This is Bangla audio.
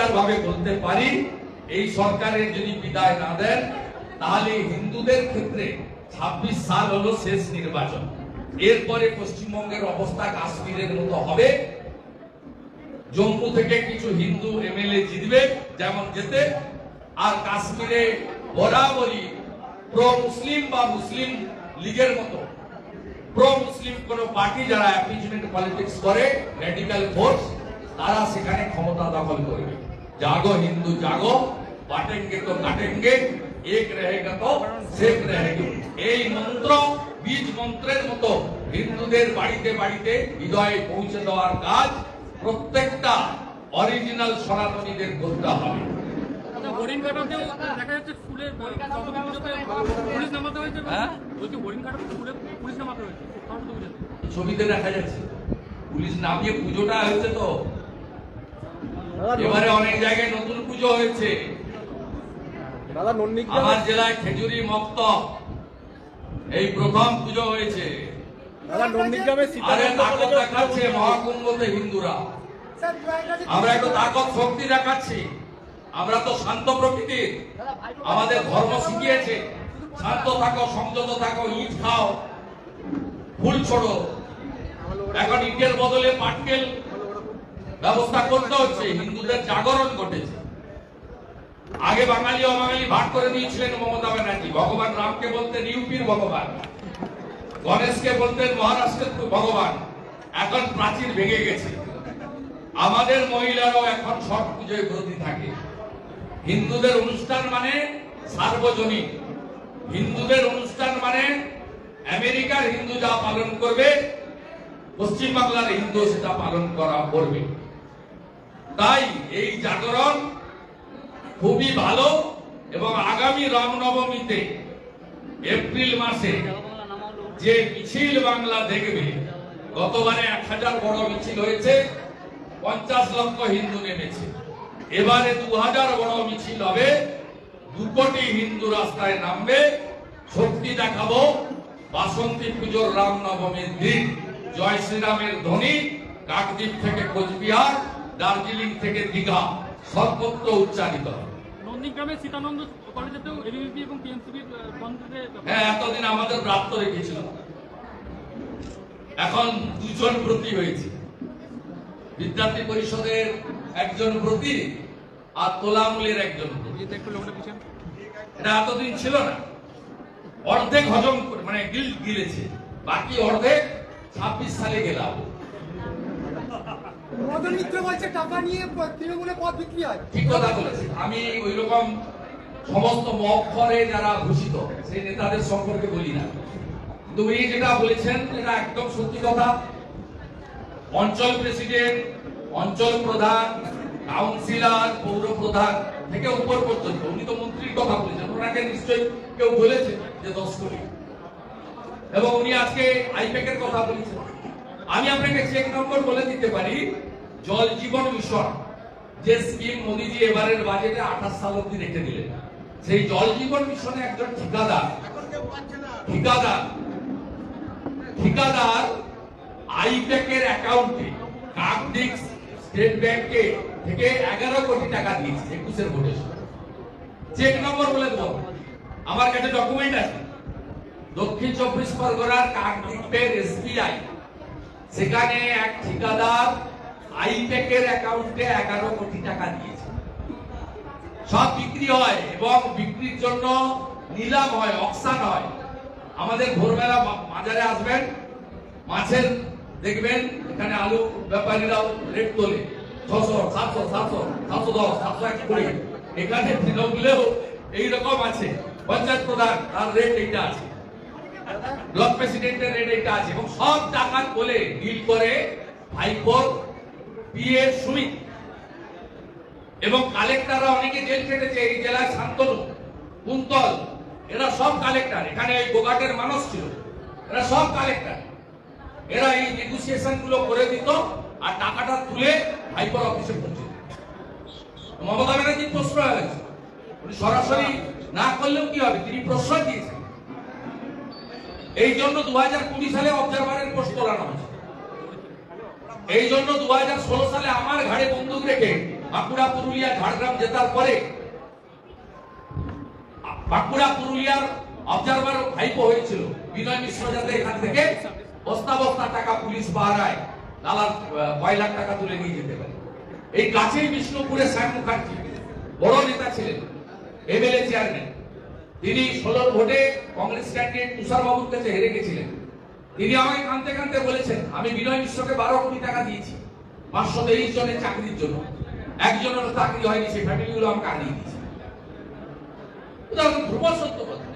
পরিষ্কার ভাবে বলতে পারি, এই সরকারের যদি বিদায় না দেন, তাহলে হিন্দুদের ক্ষেত্রে ছাব্বিশ সাল হলো শেষ নির্বাচন। এরপরে পশ্চিমবঙ্গের অবস্থা কাশ্মীরের মতো হবে। জম্মু থেকে কিছু হিন্দু এমএলএ জিতবে, যেমন যেতে। আর কাশ্মীরে বরাবরই প্রো মুসলিম বা মুসলিম লীগের মতো। প্রো মুসলিম কোন পার্টি যারা অ্যাপিজমেন্ট পলিটিক্স করে রেডিক্যাল ফোর্স তারা সেখানে ক্ষমতা দখল করবে। জাগো হিন্দু জাগো বাটেঙ্গে তো কাটেঙ্গে এক रहेगा তো শেখ रहेगी এই মন্ত্র বীজ মন্ত্রের মতো হিন্দুদের বাড়িতে বাড়িতে হৃদয়ে পৌঁছে দেওয়ার কাজ প্রত্যেকটা অরিজিনাল সনাতনীদের করতে হবে আচ্ছা, হরিণ কাটাতেও দেখা যাচ্ছে ফুলের সরস্বতী পুজোতে পুলিশ নামাতে হয়েছে হ্যাঁ? বলছি হরিণ কাটাতে ফুলে পুলিশ নামাতে হয়েছে সরস্বতী পুজোতে ছবিতে দেখা যাচ্ছে পুলিশ নামিয়ে পুজোটা হয়েছে তো এবারে অনেক জায়গায় নতুন পুজো হয়েছে। আমার জেলায় খেজুরি মক্ত। এই প্রথম পুজো হয়েছে। দেখাচ্ছে মহাকুম্ভতে হিন্দুরা। আমরা একটু তাকত শক্তি দেখাচ্ছি। আমরা তো শান্ত প্রকৃতির। আমাদের ধর্ম শিখিয়েছে। শান্ত থাকো সংযত থাকো ইট খাও ফুল ছোড়ো। এখন ইটের বদলে পাটকেল ব্যবস্থা করতে হচ্ছে, হিন্দুদের জাগরণ ঘটেছে। আগে বাঙালি অবাঙালি ভাগ করে দিয়েছিলেন মমতা ব্যানার্জি। ভগবান রামকে বলতেন ইউপির ভগবান। গণেশকে বলতেন মহারাষ্ট্রের ভগবান। এখন প্রাচীর ভেঙে গেছে। আমাদের মহিলারাও এখন ছট পুজোয় ব্রতী থাকে। হিন্দুদের অনুষ্ঠান মানে সার্বজনীন। হিন্দুদের অনুষ্ঠান মানে আমেরিকার হিন্দু যা পালন করবে পশ্চিম বাংলার হিন্দু সেটা পালন করা করবে তাই এই জাগরণ খুবই ভালো এবং আগামী রামনবমীতে এপ্রিল মাসে যে মিছিল বাংলা দেখবে, গতবারে এক হাজার বড় মিছিল হয়েছে, পঞ্চাশ লক্ষ হিন্দু নেমেছে। এবারে দু হাজার বড় মিছিল হবে, দু কোটি হিন্দু রাস্তায় নামবে, শক্তি দেখাবো, বাসন্তী পুজোর রামনবমীর দিন। জয় শ্রীরামের ধ্বনি, কাকদ্বীপ থেকে কোচবিহার দার্জিলিং থেকে দীঘা সর্বত্র উচ্চারিত। হবে নন্দীগ্রামে সীতানন্দ কলেজেতেও এবিভিপি এবং টিএমসিবির হ্যাঁ এতদিন আমাদের ব্রাত্য রেখেছিল। এখন দুজন প্রতি হয়েছে। বিদ্যার্থী পরিষদের একজন প্রতি আর তোলামূলের একজন এটা এতদিন ছিল না। অর্ধেক হজম করে মানে গিল গিলেছে। বাকি অর্ধেক ছাব্বিশ সালে গেলাম। মদন মিত্র বলছে, টাকা নিয়ে তৃণমূলে পদ বিক্রি হয়। ঠিক কথা বলেছে আমি ওই রকম সমস্ত মক্ষরে যারা ঘোষিত সেই নেতাদের সম্পর্কে বলি না। কিন্তু উনি যেটা বলেছেন, এটা একদম সত্যি কথা। অঞ্চল প্রেসিডেন্ট, অঞ্চল প্রধান, কাউন্সিলর, পৌর প্রধান থেকে উপর পর্যন্ত, উনি তো মন্ত্রীর কথা বলেছেন। ওনাকে নিশ্চয়ই কেউ বলেছে যে দশ কোটি। এবং উনি আজকে আইপ্যাকের কথা বলেছেন। আমি আপনাকে চেক নম্বর বলে দিতে পারি। জল জীবন মিশন, যে স্কিম মোদিজি এবারের বাজেটে আঠাশ সাল অব্দি রেখে দিলেন। সেই জল জীবন মিশনে একজন ঠিকাদার ঠিকাদার ঠিকাদার আইপ্যাকের অ্যাকাউন্টে কার্ডিক স্টেট ব্যাংকে থেকে এগারো কোটি টাকা দিয়েছে একুশের ভোটের। চেক নম্বর বলে দেবো। আমার কাছে ডকুমেন্ট আছে। দক্ষিণ চব্বিশ পরগনার কাকদ্বীপের এসবিআই। সেখানে এক ঠিকাদার আইপ্যাকের অ্যাকাউন্টে এগারো কোটি টাকা দিয়েছে। সব বিক্রি হয় এবং বিক্রির জন্য নিলাম হয়, অকশান হয়। আমাদের ভোরবেলা বাজারে আসবেন, মাছের দেখবেন, এখানে আলু ব্যাপারীরাও রেট তোলে। ছশো, সাতশো সাতশো সাতশো দশ, সাতশো এক কুড়ি। এখানে তৃণমূলেও এইরকম আছে। পঞ্চায়েত প্রধান, তার রেট এইটা আছে। ব্লক প্রেসিডেন্টের রেট এটা আছে। এবং সব টাকা বলে ডিল করে ভাইপোর পিএ সুমিত। এবং কালেক্টররা অনেকে জেল খেটেছে, এই জেলায় শান্তনু, কুন্তল, এরা সব কালেক্টর এখানে এই গোঘাটের মানুষ ছিল। এরা সব কালেক্টর এরা এই নেগোসিয়েশনগুলো করে দিত আর টাকাটা তুলে ভাইপোর অফিসে পৌঁছে মমতা ব্যানার্জি প্রশ্রয় হয়েছে উনি সরাসরি না করলেও কি হবে? তিনি প্রশ্রয় দিয়েছেন। এই জন্য দু হাজার কুড়ি সালে অবজারভারের পোস্ট তোলানো হয়েছে। এই জন্য দু সালে আমার ঘাড়ে বন্দুক রেখে বাঁকুড়া, পুরুলিয়া, ঝাড়গ্রাম জেতার পরে বাঁকুড়া, পুরুলিয়ার অবজারভার ভাইপো হয়েছিল। বিনয় মিশ্র যাতে এখান থেকে বস্তা বস্তা টাকা পুলিশ পাহারায় লালার কয় লাখ টাকা তুলে নিয়ে যেতে পারে। এই কাছেই বিষ্ণুপুরে শ্যাম মুখার্জি, বড় নেতা ছিলেন, এমএলএ চেয়ারম্যান তিনি ষোলোর ভোটে কংগ্রেস ক্যান্ডিডেট তুষারবাবুর কাছে হেরে গেছিলেন। তিনি আমাকে কানতে কানতে বলেছেন, আমি বিনয় মিশ্রকে বারো কোটি টাকা দিয়েছি, পাঁচশো তেইশ জনের চাকরির জন্য। একজনের চাকরি হয়নি, সেই ফ্যামিলিগুলো আমাকে হারিয়ে দিয়েছে। উদাহরণ সত্য কথা।